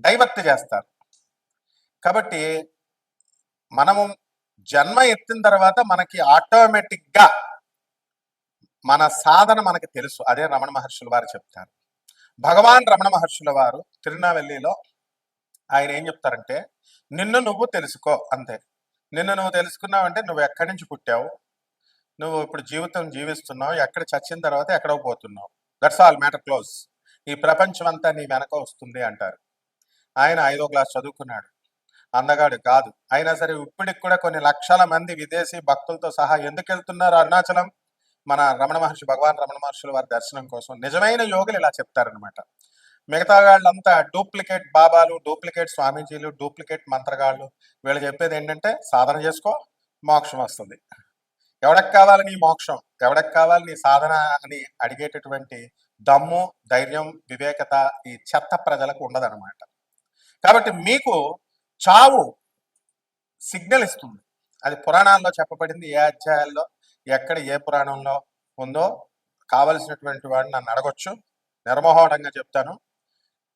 Divert చేస్తారు. కాబట్టి మనము జన్మ ఎత్తిన తర్వాత మనకి ఆటోమేటిక్గా మన సాధన మనకి తెలుసు. అదే రమణ మహర్షుల వారు చెప్తారు. భగవాన్ రమణ మహర్షుల వారు తిరునావెల్లిలో ఆయన ఏం చెప్తారంటే నిన్ను నువ్వు తెలుసుకో అంతే. నిన్ను నువ్వు తెలుసుకున్నావంటే నువ్వు ఎక్కడి నుంచి పుట్టావు? నువ్వు ఇప్పుడు జీవితం జీవిస్తున్నావు ఎక్కడ చచ్చిన తర్వాత ఎక్కడో పోతున్నావు? దట్స్ ఆల్ మ్యాటర్ క్లోజ్ ఈ ప్రపంచం అంతా నీ వెనక వస్తుంది అంటారు. ఆయన ఐదో క్లాస్ చదువుకున్నాడు. అందగాడు కాదు. అయినా సరే ఇప్పటికి కూడా కొన్ని లక్షల మంది విదేశీ భక్తులతో సహా ఎందుకు వెళ్తున్నారు అరుణాచలం? మన రమణ మహర్షి భగవాన్ రమణ మహర్షుల వారి దర్శనం కోసం నిజమైన యోగులు ఇలా చెప్తారనమాట మిగతా వాళ్ళంతా డూప్లికేట్ బాబాలు డూప్లికేట్ స్వామీజీలు డూప్లికేట్ మంత్రగాళ్ళు వీళ్ళు చెప్పేది ఏంటంటే సాధన చేసుకో మోక్షం వస్తుంది. ఎవడకు కావాలి నీ మోక్షం? ఎవడకు కావాలి నీ సాధన అని అడిగేటటువంటి దమ్ము ధైర్యం వివేకత ఈ చెత్త ప్రజలకు ఉండదన్నమాట. కాబట్టి మీకు చావు సిగ్నల్ ఇస్తుంది. అది పురాణాల్లో చెప్పబడింది. ఏ అధ్యాయాల్లో ఎక్కడ ఏ పురాణంలో ఉందో కావలసినటువంటి వాడు నన్ను అడగొచ్చు. నిర్మోహటంగా చెప్తాను.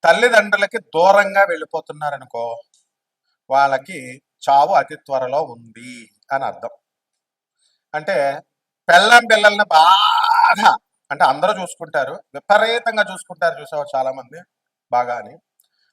తల్లిదండ్రులకి దూరంగా వెళ్ళిపోతున్నారనుకో వాళ్ళకి చావు అతి త్వరలో ఉంది అని అర్థం. అంటే పెళ్ళం పిల్లల్ని బాగా అంటే అందరూ చూసుకుంటారు. విపరీతంగా చూసుకుంటారు చూసావు చాలామంది? బాగా అని.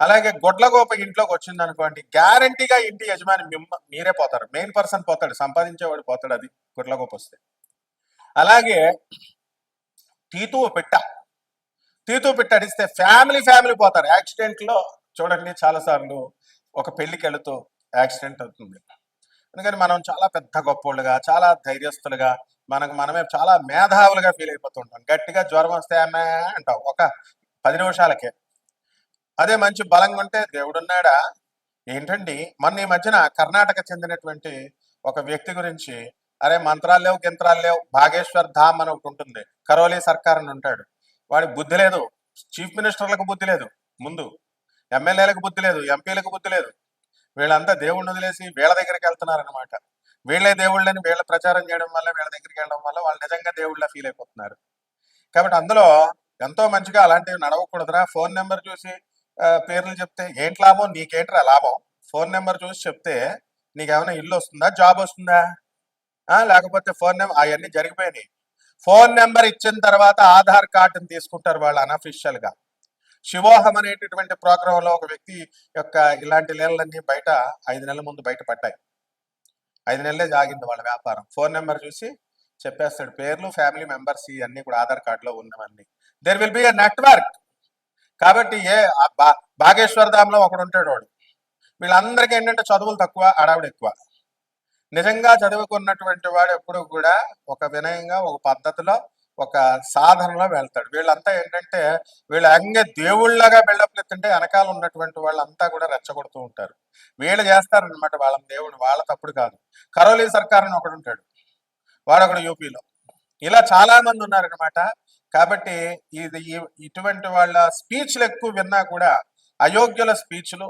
అలాగే గొడ్లగోప ఇంట్లోకి వచ్చింది అనుకోండి గ్యారంటీగా ఇంటి యజమాని మిమ్మ మీరే పోతారు. మెయిన్ పర్సన్ పోతాడు సంపాదించేవాడు పోతాడు అది గొడ్లగోప వస్తే అలాగే తీతువు పెట్ట. తీతువు పెట్ట అడిస్తే ఫ్యామిలీ ఫ్యామిలీ పోతారు. యాక్సిడెంట్లో చూడండి చాలా సార్లు ఒక పెళ్ళికి వెళుతూ యాక్సిడెంట్ అవుతుంది. అందుకని మనం చాలా పెద్ద గొప్పోళ్ళుగా చాలా ధైర్యస్తులుగా మనకు మనమే చాలా మేధావులుగా ఫీల్ అయిపోతుంటాం గట్టిగా జ్వరం వస్తే అమ్మే అంటాం ఒక పది నిమిషాలకే. అదే మంచి బలంగా ఉంటే దేవుడున్నాడా? ఏంటండి? మొన్న ఈ మధ్యన కర్ణాటక చెందినటువంటి ఒక వ్యక్తి గురించి అరే మంత్రాలు లేవు గింత్రాలు లేవు భాగేశ్వర్ ధామ్ అని ఒకటి ఉంటుంది. కరోలీ సర్కార్ అని ఉంటాడు. వాడి బుద్ధి లేదు. చీఫ్ మినిస్టర్లకు బుద్ధి లేదు. ముందు ఎమ్మెల్యేలకు బుద్ధి లేదు ఎంపీలకు బుద్ధి లేదు. వీళ్ళంతా దేవుణ్ణి వదిలేసి వీళ్ళ దగ్గరికి వెళ్తున్నారనమాట వీళ్ళే దేవుళ్ళని వీళ్ళ ప్రచారం చేయడం వల్ల వీళ్ళ దగ్గరికి వెళ్ళడం వల్ల వాళ్ళు నిజంగా దేవుళ్ళ ఫీల్ అయిపోతున్నారు. కాబట్టి అందులో ఎంతో మంచిగా అలాంటివి నడవకూడదురా. ఫోన్ నెంబర్ చూసి పేర్లు చెప్తే ఏంటి లాభం? నీకేంట్రా లాభం? ఫోన్ నెంబర్ చూసి చెప్తే నీకేమైనా ఇల్లు వస్తుందా? జాబ్ వస్తుందా? లేకపోతే ఫోన్ నెంబర్ అవన్నీ జరిగిపోయినాయి. ఫోన్ నెంబర్ ఇచ్చిన తర్వాత ఆధార్ కార్డుని తీసుకుంటారు వాళ్ళు అనఫిషియల్గా శివోహం అనేటటువంటి ప్రోగ్రామ్లో ఒక వ్యక్తి యొక్క ఇలాంటి లీలలన్నీ బయట ఐదు నెలల ముందు బయట పడ్డాయి. ఐదు నెలలే జాగింది వాళ్ళ వ్యాపారం. ఫోన్ నెంబర్ చూసి చెప్పేస్తాడు. పేర్లు ఫ్యామిలీ మెంబర్స్ ఇవన్నీ కూడా ఆధార్ కార్డులో ఉన్నవన్నీ. There will be a network కాబట్టి ఏ బా- బాగేశ్వర ధామ్లో ఒకడు ఉంటాడు వాడు. వీళ్ళందరికీ ఏంటంటే చదువులు తక్కువ అడావిడ ఎక్కువ. నిజంగా చదువుకున్నటువంటి వాడు ఎప్పుడు కూడా ఒక వినయంగా ఒక పద్ధతిలో ఒక సాధనలో వెళ్తాడు. వీళ్ళంతా ఏంటంటే వీళ్ళు అంగే దేవుళ్ళగా బిల్డప్లు ఎత్తుంటే వెనకాల ఉన్నటువంటి వాళ్ళంతా కూడా రెచ్చగొడుతూ ఉంటారు. వీళ్ళు చేస్తారనమాట వాళ్ళ దేవుడు వాళ్ళ తప్పుడు కాదు. కరోలీ సర్కార్ అని ఒకడు ఉంటాడు. వాడు ఒకడు యూపీలో. ఇలా చాలా మంది ఉన్నారనమాట కాబట్టి ఇది ఇటువంటి వాళ్ళ స్పీచ్లు ఎక్కువ విన్నా కూడా అయోగ్యుల స్పీచ్లు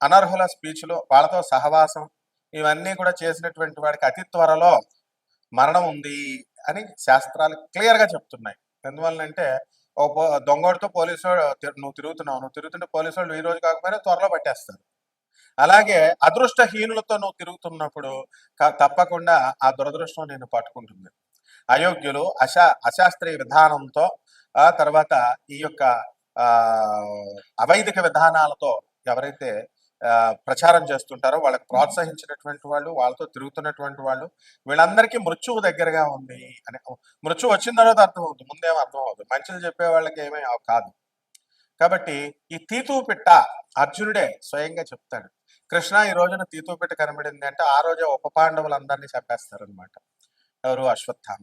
అనర్హుల స్పీచ్లు వాళ్ళతో సహవాసం ఇవన్నీ కూడా చేసినటువంటి వాడికి అతి త్వరలో మరణం ఉంది అని శాస్త్రాలు క్లియర్గా చెప్తున్నాయి. ఎందువల్లంటే ఓ దొంగోడితో పోలీసు నువ్వు తిరుగుతున్నావు నువ్వు తిరుగుతుంటే పోలీసు వాళ్ళు ఈ రోజు కాకపోయినా త్వరలో పట్టేస్తారు. అలాగే అదృష్టహీనులతో నువ్వు తిరుగుతున్నప్పుడు తప్పకుండా ఆ దురదృష్టం నేను పట్టుకుంటుంది. అయోగ్యులు అశా అశాస్త్రీయ విధానంతో ఆ తర్వాత ఈ యొక్క ఆ అవైదిక విధానాలతో ఎవరైతే ఆ, ప్రచారం చేస్తుంటారో వాళ్ళకి ప్రోత్సహించినటువంటి వాళ్ళు వాళ్ళతో తిరుగుతున్నటువంటి వాళ్ళు వీళ్ళందరికీ మృత్యువు దగ్గరగా ఉంది అని మృత్యువు వచ్చిన తర్వాత అర్థమవుతుంది. ముందేమో అర్థం అవుతుంది మంచిలు చెప్పే వాళ్ళకి ఏమీ కాదు. కాబట్టి ఈ తీతూ పిట్ట అర్జునుడే స్వయంగా చెప్తాడు. కృష్ణ ఈ రోజున తీతూ పిట్ట కనబడింది అంటే ఆ రోజే ఉప పాండవులందరినీ చంపేస్తారనమాట ఎవరు? అశ్వత్థామ.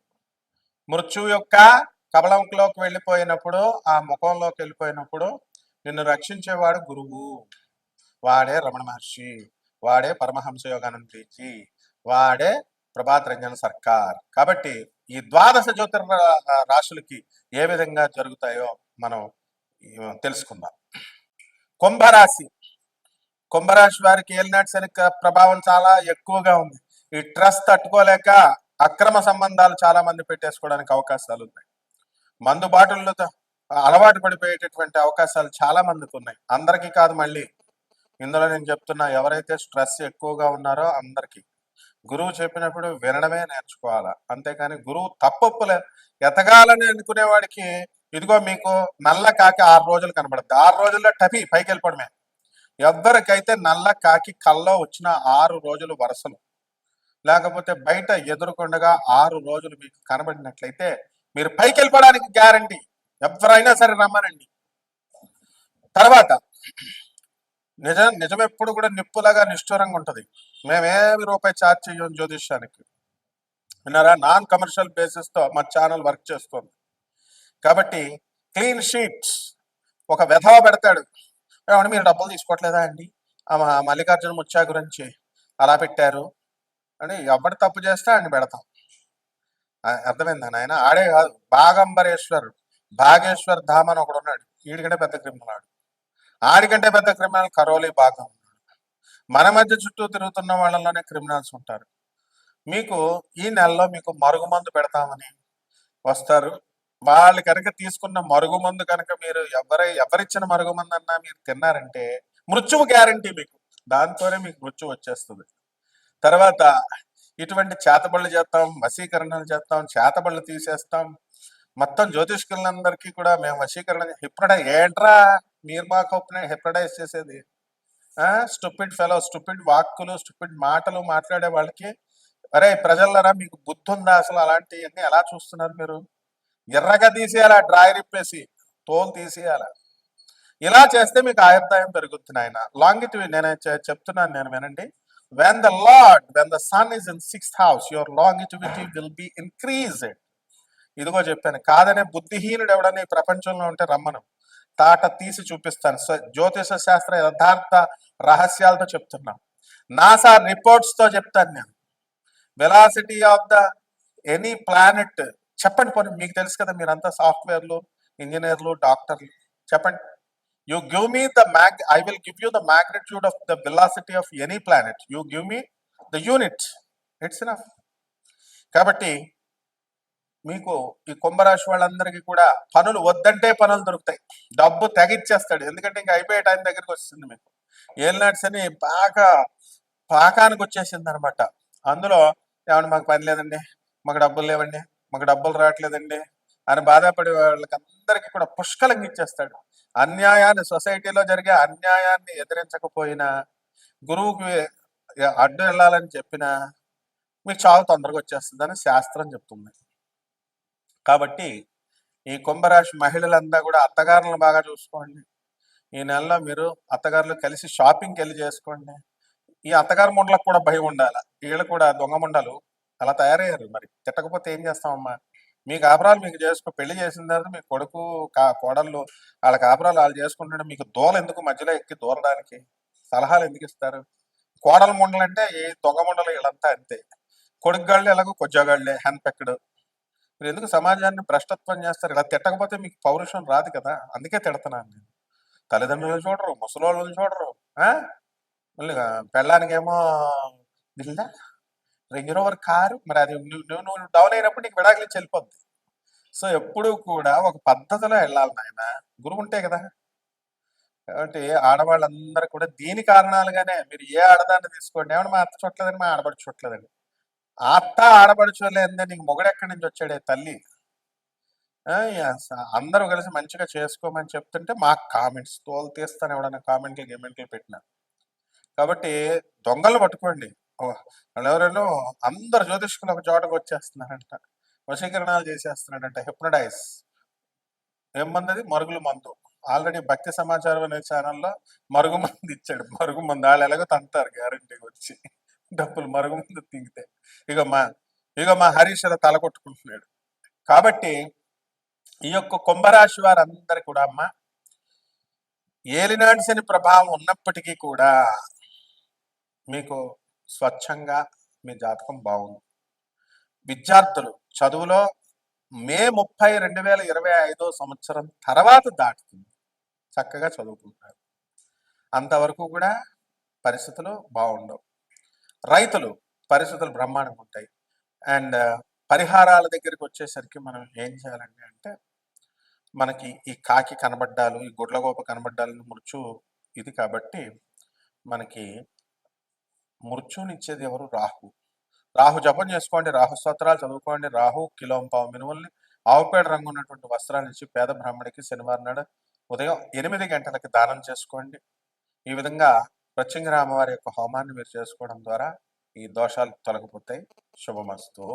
మృత్యు యొక్క కబలంలోకి వెళ్ళిపోయినప్పుడు ఆ ముఖంలోకి వెళ్ళిపోయినప్పుడు నిన్ను రక్షించేవాడు గురువు. వాడే రమణ మహర్షి. వాడే పరమహంస యోగానందీజీ వాడే ప్రభాత్ రంజన్ సర్కార్. కాబట్టి ఈ ద్వాదశ జ్యోతిర్ రాశులకి ఏ విధంగా జరుగుతాయో మనం తెలుసుకుందాం. కుంభరాశి. కుంభరాశి వారికి ఏలినాటి శని ప్రభావం చాలా ఎక్కువగా ఉంది. ఈ ట్రస్ట్ తట్టుకోలేక అక్రమ సంబంధాలు చాలా మంది పెట్టేసుకోవడానికి అవకాశాలు ఉన్నాయి. మందు అలవాటు పడిపోయేటటువంటి అవకాశాలు చాలా మందికి ఉన్నాయి. అందరికీ కాదు మళ్ళీ. ఇందులో నేను చెప్తున్నా ఎవరైతే స్ట్రెస్ ఎక్కువగా ఉన్నారో అందరికీ. గురువు చెప్పినప్పుడు వినడమే నేర్చుకోవాలా? అంతేకాని గురువు తప్పప్పులే ఎతగాలని అనుకునేవాడికి ఇదిగో మీకు నల్ల కాకి ఆరు రోజులు కనబడుతుంది ఆరు రోజుల్లో టపి పైకి వెళ్ళిపోవడమే ఎవరికైతే నల్ల కాకి కల్లో వచ్చిన ఆరు రోజులు వరుసలు. లేకపోతే బయట ఎదురుకొండగా ఆరు రోజులు మీకు కనబడినట్లయితే మీరు పైకి వెళ్ళిపోవడానికి గ్యారంటీ ఎవరైనా సరే రమ్మనండి. తర్వాత నిజం నిజం ఎప్పుడు కూడా నిప్పులాగా నిష్ఠూరంగా ఉంటుంది. మేమేమి రూపాయి ఛార్జ్ చేయం జ్యోతిష్యానికి. విన్నారా? నాన్ కమర్షియల్ బేసిస్తో మా ఛానల్ వర్క్ చేస్తుంది. కాబట్టి క్లీన్ షీట్స్ ఒక వెధవ పెడతాడు. ఏమంటే మీరు డబ్బులు తీసుకోవట్లేదా అండి? మల్లికార్జున ముచ్చా గురించి అలా పెట్టారు. అని ఎవడు తప్పు చేస్తే ఆయన పెడతాం. అర్థమైందా ఆయన ఆడే కాదు బాగంబరేశ్వరుడు భాగేశ్వర్ ధామ్ అని ఒకడు ఉన్నాడు. వీడికంటే పెద్ద క్రిమినల్ ఆడు. ఆడికంటే పెద్ద క్రిమినల్ కరోలి బాగా ఉన్నాడు. మన మధ్య చుట్టూ తిరుగుతున్న వాళ్ళలోనే క్రిమినల్స్ ఉంటారు. మీకు ఈ నెలలో మీకు మరుగుమందు పెడతామని వస్తారు. వాళ్ళు కనుక తీసుకున్న మరుగుమందు కనుక మీరు ఎవరై ఎవరిచ్చిన మరుగుమందు అన్నా మీరు తిన్నారంటే మృత్యువు గ్యారంటీ మీకు. దాంతోనే మీకు మృత్యు వచ్చేస్తుంది. తర్వాత ఇటువంటి చేతబళ్ళు చేస్తాం వశీకరణలు చేస్తాం చేతబళ్ళు తీసేస్తాం. మొత్తం జ్యోతిష్కులందరికీ కూడా మేము వశీకరణ హిప్నటైజ్ ఏంట్రా మీరు మాకు హిప్నటైజ్ చేసేది? స్టూపిడ్ ఫెలో స్టూపిడ్ వాక్కులు స్టూపిడ్ మాటలు మాట్లాడే వాళ్ళకి అరే ప్రజలరా మీకు బుద్ధి ఉందా అసలు అలాంటివన్నీ ఎలా చూస్తున్నారు మీరు? ఎర్రగా తీసేయాల డ్రాయర్ ఇప్పేసి తోలు తీసేయాల? ఇలా చేస్తే మీకు ఆయుర్దాయం పెరుగుతుంది ఆయన లాంగిటివ్ నేను చెప్తున్నాను నేను వినండి. When the lord when the son is in sixth house your longevity will be increased. ఇదిగో చెప్పాను కాదనే బుద్ధిహీనుడు ఎవడని ప్రపంచంలో ఉంటే రమ్మను. తాట తీసి చూపిస్తాను. జ్యోతిష శాస్త్ర యథార్థ రహస్యాలతో చెప్తున్నా. నాసా రిపోర్ట్స్తో చెప్తాను నేను. Velocity of the any planet చెప్పండి పోనీ మీకు తెలుసు కదా మీరంతా సాఫ్ట్వేర్లు ఇంజనీర్లు డాక్టర్లు చెప్పండి. You give me the mag I will give you the magnitude of the velocity of any planet you give me the unit it's enough కాబట్టి మీకు ఈ కుంభరాశి వాళ్ళందరికీ కూడా పనులు వద్దంటే పనులు దొరుకుతాయి. డబ్బు తెగిచ్చేస్తాడు. ఎందుకంటే ఇంకా అయిపోయే టైం దగ్గరికి వస్తుంది మీకు. ఏలినాట్స్ అని బాగా పాకానికి వచ్చేసింది అనమాట అందులో ఏమన్నా మాకు పని లేదండి మాకు డబ్బులు లేవండి మాకు డబ్బులు రావట్లేదండి అని బాధపడే వాళ్ళకి అందరికీ కూడా పుష్కలంగా ఇచ్చేస్తాడు. అన్యాయాన్ని సొసైటీలో జరిగే అన్యాయాన్ని ఎదిరించకపోయినా గురువుకి అడ్డు వెళ్ళాలని చెప్పినా మీకు చావు తొందరగా వచ్చేస్తుందని శాస్త్రం చెప్తుంది. కాబట్టి ఈ కుంభరాశి మహిళలంతా కూడా అత్తగారులను బాగా చూసుకోండి. ఈ నెలలో మీరు అత్తగారులు కలిసి షాపింగ్కి వెళ్ళి చేసుకోండి. ఈ అత్తగారు ముండలకు కూడా భయం ఉండాలి. వీళ్ళు కూడా దొంగ ముండలు అలా తయారయ్యారు మరి. తిట్టకపోతే ఏం చేస్తామమ్మా? మీ కాపురాలు మీకు చేసుకో పెళ్ళి చేసిన తర్వాత మీ కొడుకు కా కోడళ్ళు వాళ్ళ కాపురాలు వాళ్ళు చేసుకుంటుంటే మీకు దూల ఎందుకు మధ్యలో ఎక్కి దూరడానికి? సలహాలు ఎందుకు ఇస్తారు? కోడల ముండలు అంటే ఏ దొంగ ముండలు వీళ్ళంతా అంతే. కొడుకుగాళ్ళు ఎలాగో కొజ్జగాళ్ళే హ్యాండ్ పెక్కడు మీరు ఎందుకు సమాజాన్ని భ్రష్టత్వం చేస్తారు? ఇలా తిట్టకపోతే మీకు పౌరుషం రాదు కదా? అందుకే తిడతాను నేను. తల్లిదండ్రులు చూడరు ముసలోళ్ళని చూడరు ఆ? మళ్ళీ పెళ్ళానికేమో దిల్దా? రేంజ్ రోవర్ కారు మరి అది నువ్వు నువ్వు నువ్వు డౌన్ అయినప్పుడు నీకు విడాకులు ఇచ్చి వెళ్ళిపోద్ది. సో ఎప్పుడు కూడా ఒక పద్ధతిలో వెళ్ళాలి నాయన. గురువు ఉంటే కదా. కాబట్టి ఆడవాళ్ళందరూ కూడా దీని కారణాలుగానే మీరు ఏ ఆడదాన్ని తీసుకోండి ఏమన్నా మా అత్త చూడలేదని మా ఆడబడి చూడలేదండి అత్త అత్త ఆడబడుచోలేదే నీకు మొగుడు ఎక్కడి నుంచి వచ్చాడే తల్లి? అందరూ కలిసి మంచిగా చేసుకోమని చెప్తుంటే మాకు కామెంట్స్ తోలు తీస్తాను ఎవడన్నా కామెంట్లు గేమెంట్లు పెట్టినా. కాబట్టి దొంగలు పట్టుకోండి. ఎవరెవరో అందరు జ్యోతిష్కులు ఒక చోటకు వచ్చేస్తున్నారంట. వశీకరణాలు చేసేస్తున్నాడంట హిప్నడైజ్ ఏం మంది అది మరుగుల మందు. ఆల్రెడీ భక్తి సమాచారం అనే ఛానల్లో మరుగు మంది ఇచ్చాడు. మరుగు మందు. వాళ్ళు ఎలాగో తంతారు గ్యారంటీ వచ్చి. డబ్బులు మరుగు మందు తింగితే. ఇక మా ఇక మా హరీష్ అలా తల కొట్టుకుంటున్నాడు. కాబట్టి ఈ యొక్క కుంభరాశి వారందరు కూడా అమ్మ ఏలినాటి శని ప్రభావం ఉన్నప్పటికీ కూడా మీకు స్వచ్ఛంగా మీ జాతకం బాగుంది. విద్యార్థులు చదువులో మే ముప్పై రెండు వేల ఇరవై ఐదో సంవత్సరం తర్వాత దాటుతుంది. చక్కగా చదువుకుంటారు అంతవరకు కూడా పరిస్థితులు బాగుండవు. రైతులు పరిస్థితులు బ్రహ్మాండంగా ఉంటాయి. అండ్ పరిహారాల దగ్గరికి వచ్చేసరికి మనం ఏం చేయాలండి అంటే మనకి ఈ కాకి కనబడ్డాలు ఈ గుడ్లగోప కనబడ్డాలు మృత్యు ఇది కాబట్టి మనకి మృత్యునిచ్చేది ఎవరు? రాహు. రాహు జపం చేసుకోండి రాహు స్తోత్రాలు చదువుకోండి రాహు కిలోం పావు మినుముల్ని ఆవుపేడ రంగు ఉన్నటువంటి వస్త్రాలు ఇచ్చి పేద బ్రాహ్మడికి శనివారం నాడు ఉదయం ఎనిమిది గంటలకి దానం చేసుకోండి. ఈ విధంగా ప్రత్యంగ రామవారి యొక్క హోమాన్ని మీరు చేసుకోవడం ద్వారా ఈ దోషాలు తొలగిపోతాయి. శుభమస్తు.